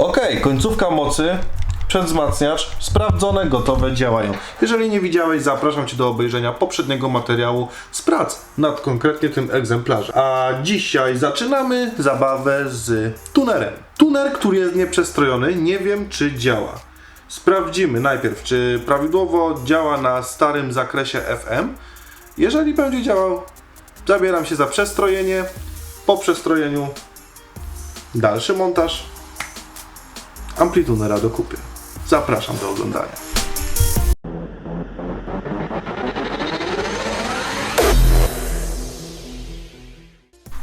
Ok, końcówka mocy, przedwzmacniacz, sprawdzone, gotowe, działają. Jeżeli nie widziałeś, zapraszam Cię do obejrzenia poprzedniego materiału z prac nad konkretnie tym egzemplarzem. A dzisiaj zaczynamy zabawę z tunerem. Tuner, który jest nieprzestrojony, nie wiem czy działa. Sprawdzimy najpierw, czy prawidłowo działa na starym zakresie FM. Jeżeli będzie działał, zabieram się za przestrojenie. Po przestrojeniu dalszy montaż amplitunera dokupię. Zapraszam do oglądania.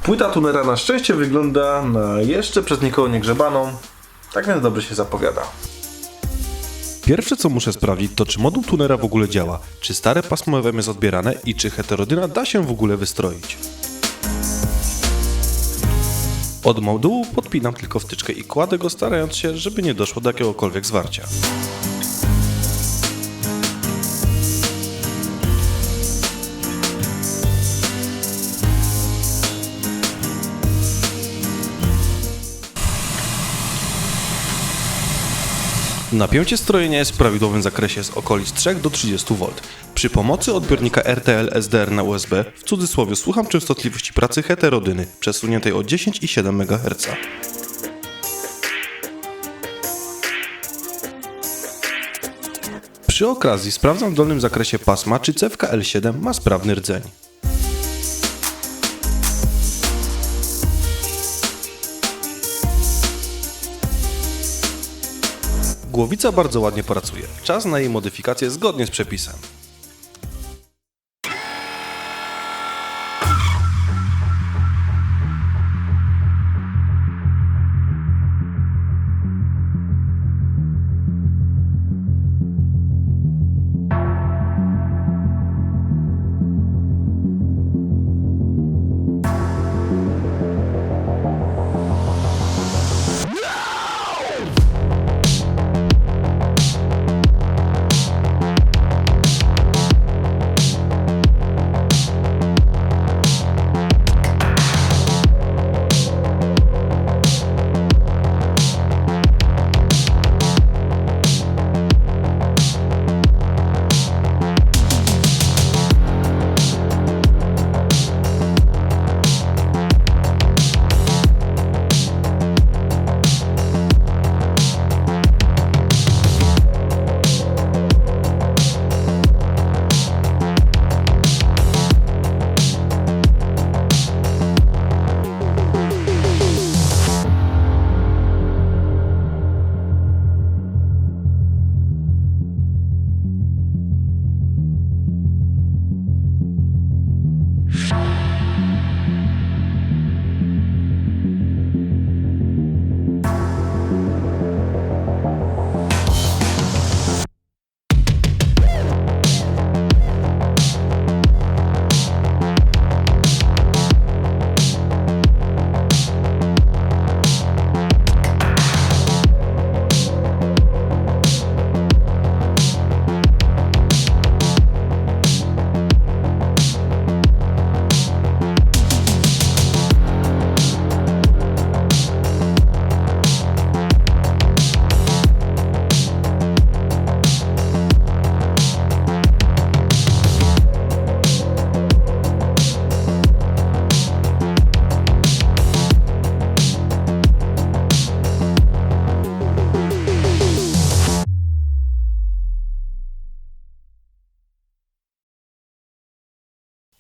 Płyta tunera na szczęście wygląda na jeszcze przez nikogo nie grzebaną, tak więc dobrze się zapowiada. Pierwsze co muszę sprawdzić to czy moduł tunera w ogóle działa, czy stare pasmo FM jest odbierane i czy heterodyna da się w ogóle wystroić. Od modułu podpinam tylko wtyczkę i kładę go starając się, żeby nie doszło do jakiegokolwiek zwarcia. Napięcie strojenia jest w prawidłowym zakresie z okolic 3 do 30 V. Przy pomocy odbiornika RTL SDR na USB, w cudzysłowie słucham częstotliwości pracy heterodyny, przesuniętej o 10,7 MHz. Przy okazji sprawdzam w dolnym zakresie pasma, czy cewka L7 ma sprawny rdzeń. Głowica bardzo ładnie pracuje. Czas na jej modyfikację zgodnie z przepisem.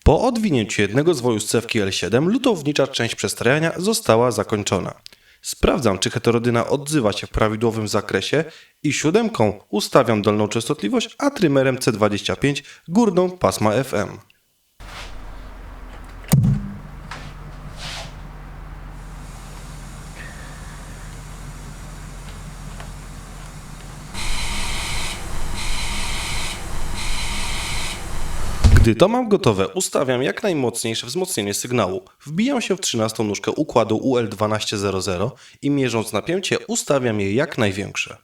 Po odwinięciu jednego z cewki L7 lutownicza część przestrajania została zakończona. Sprawdzam, czy heterodyna odzywa się w prawidłowym zakresie i siódemką ustawiam dolną częstotliwość, a trymerem C25 górną pasma FM. Gdy to mam gotowe, ustawiam jak najmocniejsze wzmocnienie sygnału. Wbijam się w 13 nóżkę układu UL1200 i mierząc napięcie ustawiam je jak największe.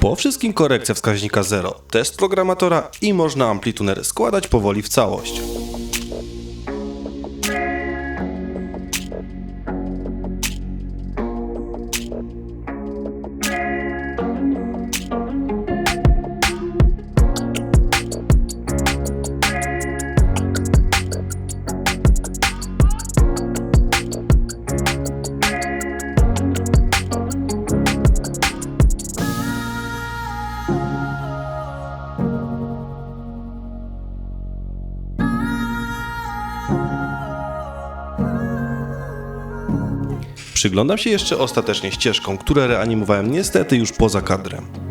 Po wszystkim korekcja wskaźnika 0, test programatora i można amplituner składać powoli w całość. Przyglądam się jeszcze ostatecznie ścieżkom, które reanimowałem niestety już poza kadrem.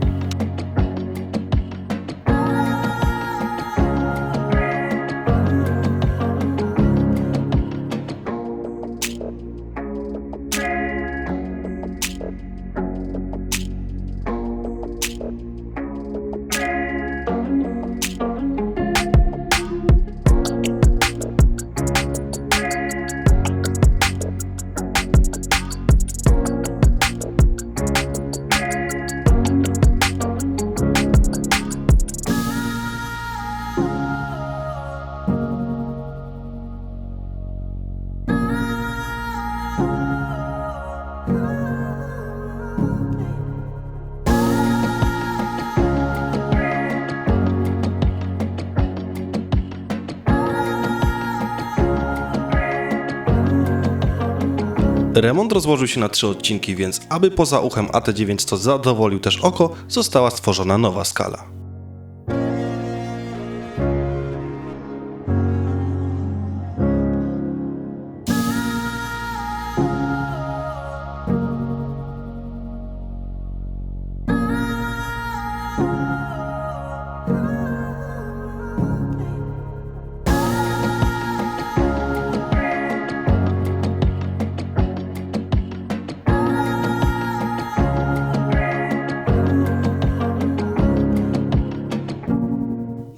Remont rozłożył się na trzy odcinki, więc aby poza uchem AT900 zadowolił też oko, została stworzona nowa skala.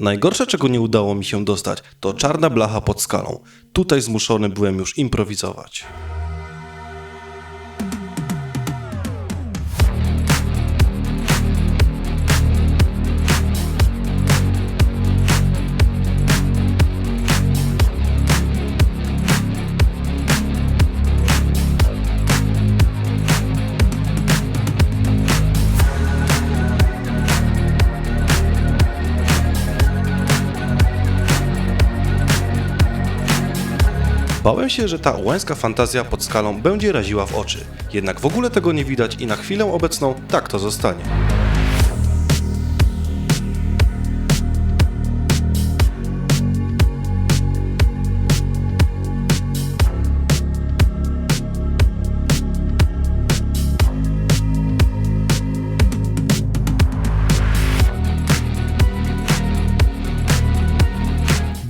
Najgorsze, czego nie udało mi się dostać, to czarna blacha pod skalą. Tutaj zmuszony byłem już improwizować. Bałem się, że ta łęska fantazja pod skalą będzie raziła w oczy. Jednak w ogóle tego nie widać i na chwilę obecną tak to zostanie.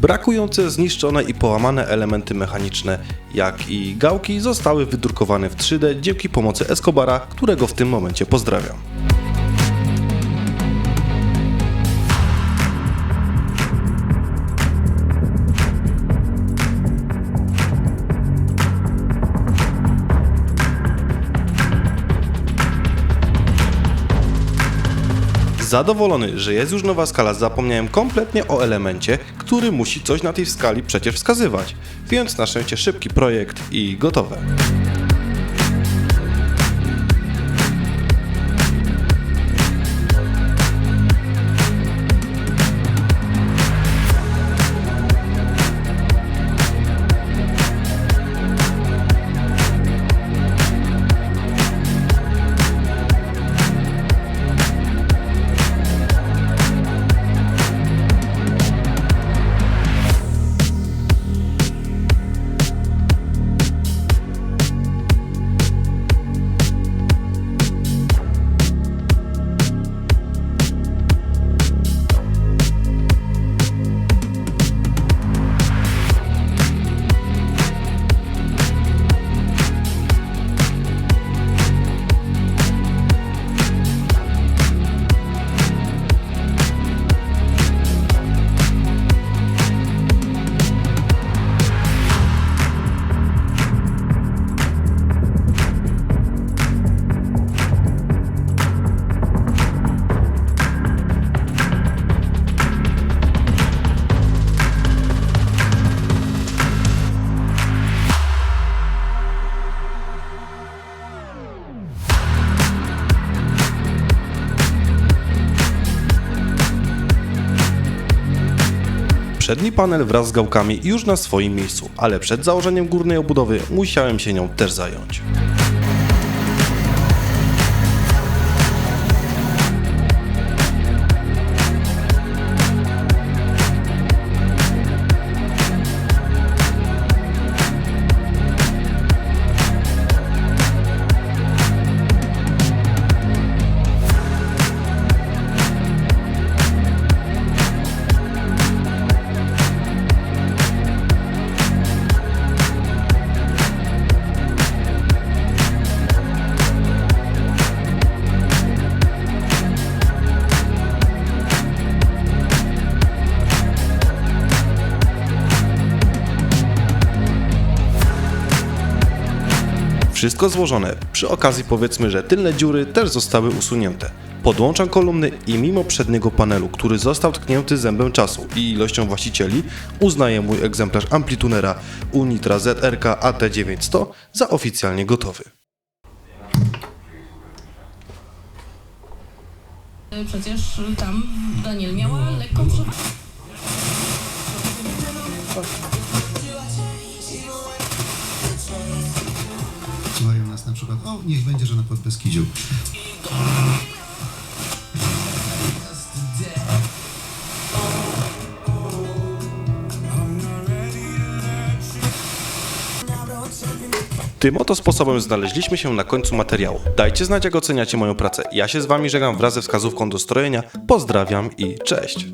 Brakujące, zniszczone i połamane elementy mechaniczne, jak i gałki zostały wydrukowane w 3D dzięki pomocy Escobara, którego w tym momencie pozdrawiam. Zadowolony, że jest już nowa skala, zapomniałem kompletnie o elemencie, który musi coś na tej skali przecież wskazywać. Więc na szczęście szybki projekt i gotowe. Przedni panel wraz z gałkami już na swoim miejscu, ale przed założeniem górnej obudowy musiałem się nią też zająć. Wszystko złożone. Przy okazji powiedzmy, że tylne dziury też zostały usunięte. Podłączam kolumny i mimo przedniego panelu, który został tknięty zębem czasu i ilością właścicieli, uznaję mój egzemplarz amplitunera Unitra ZRK AT900 za oficjalnie gotowy. Przecież tam Daniel miała lekką przykład, o, niech będzie, że na Podbeskidziu. Tym oto sposobem znaleźliśmy się na końcu materiału. Dajcie znać, jak oceniacie moją pracę. Ja się z Wami żegnam wraz ze wskazówką do strojenia. Pozdrawiam i cześć!